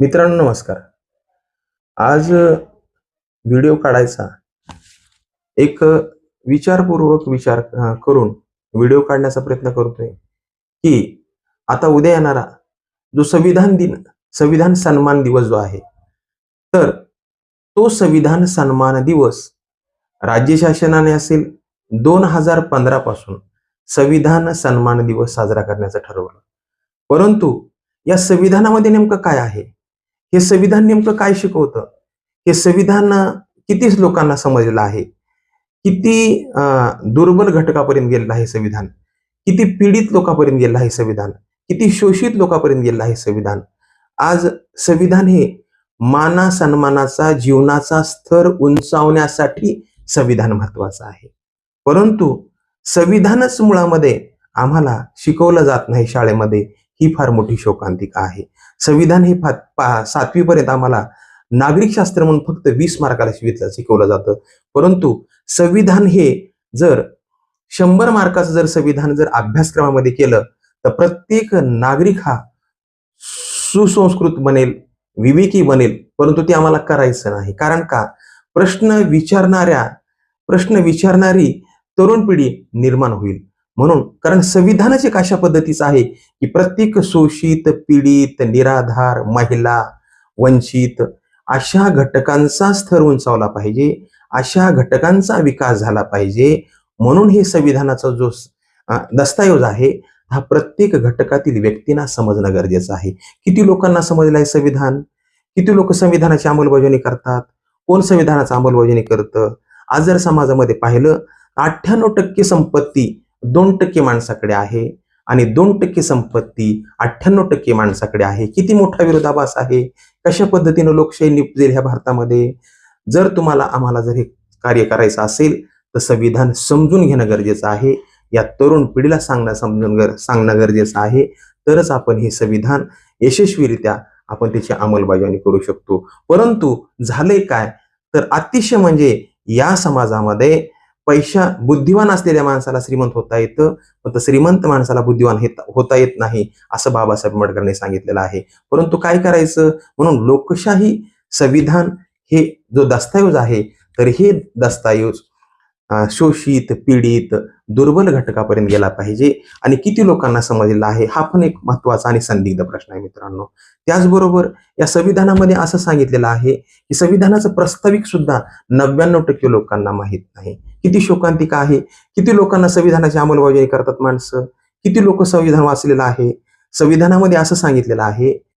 मित्रांनो नमस्कार. आज व्हिडिओ काढायचा. एक विचारपूर्वक विचार करून व्हिडिओ काढण्याचा प्रयत्न करतोय की आता उद्या येणारा जो संविधान दिन संविधान सन्मान दिवस जो आहे तर तो संविधान सन्मान दिवस राज्य शासनाने असेल दोन हजार पंधरा पासून संविधान सन्मान दिवस साजरा करण्याचं ठरवलं. परंतु या संविधानामध्ये नेमकं काय आहे? हे संविधान नेमकं काय शिकवतं? हे संविधान कितीच किती लोकांना समजलेलं आहे? किती दुर्बल घटकापर्यंत गेलेलं आहे संविधान? किती पीडित लोकांपर्यंत गेलेलं आहे संविधान? किती शोषित लोकांपर्यंत गेलेलं आहे संविधान? आज संविधान हे माना सन्मानाचा जीवनाचा स्तर उंचावण्यासाठी संविधान महत्वाचं आहे. परंतु संविधानच मुळामध्ये आम्हाला शिकवलं जात नाही शाळेमध्ये. ही फार मोठी शोकांतिका आहे. संविधान हे फा- सातवीपर्यंत आम्हाला नागरिक शास्त्र म्हणून फक्त वीस मार्काला शिवितलं शिकवलं जातं. परंतु संविधान हे जर शंभर मार्काचं जर संविधान जर अभ्यासक्रमामध्ये केलं तर प्रत्येक नागरिक हा सुसंस्कृत बनेल विवेकी बनेल परंतु ते आम्हाला करायचं नाही. कारण का? प्रश्न विचारणाऱ्या प्रश्न विचारणारी तरुण पिढी निर्माण होईल. म्हणून कारण संविधानच एक अशा पद्धतीचं आहे की प्रत्येक शोषित पीडित निराधार महिला वंचित अशा घटकांचा स्तर उंचावला पाहिजे अशा घटकांचा विकास झाला पाहिजे. म्हणून हे संविधानाचा जो दस्तऐवज आहे हा प्रत्येक घटकातील व्यक्तींना समजणं गरजेचं आहे. किती लोकांना समजलं आहे संविधान? किती लोक संविधानाची अंमलबजावणी करतात? कोण संविधानाचा अंमलबजावणी करतं? आज जर समाजामध्ये पाहिलं अठ्ठ्याण्णव टक्के संपत्ती दोन टक्के माणसाकडे आहे आणि दोन टक्के संपत्ती अठ्ठ्याण्णव टक्के माणसाकडे आहे. किती मोठा विरोधाभास आहे? कशा पद्धतीनं लोकशाही निपजेल ह्या भारतामध्ये? जर तुम्हाला आम्हाला जर हे कार्य करायचं असेल तर संविधान समजून घेणं गरजेचं आहे. या तरुण पिढीला सांगणं समजून गर सांगणं गरजेचं आहे. तरच आपण हे संविधान यशस्वीरित्या आपण त्याची अंमलबजावणी करू शकतो. परंतु झालंय काय? तर अतिशय म्हणजे या समाजामध्ये पैशा बुद्धिवान असलेल्या माणसाला श्रीमंत होता येतं पण श्रीमंत माणसाला बुद्धिवान होता येत नाही असं बाबासाहेब आंबेडकरांनी सांगितलेलं आहे. परंतु काय करायचं? म्हणून लोकशाही संविधान हे जो दस्तऐवज आहे तर हे दस्तऐवज शोषित पीडित दुर्बल घटकापर्यंत गेला पाहिजे. आणि किती लोकांना समजलेला आहे हा पण एक महत्त्वाचा आणि संदिग्ध प्रश्न आहे मित्रांनो. त्याचबरोबर या संविधानामध्ये असं सांगितलेलं आहे की संविधानाचं प्रस्ताविक सुद्धा नव्याण्णव टक्के लोकांना माहीत नाही. किती शोकांतिका आहे किती लोकांना संविधानाची अंमलबजावणी करतात माणसं किती लोक संविधान वाचलेलं आहे संविधानामध्ये असं सांगितलेलं आहे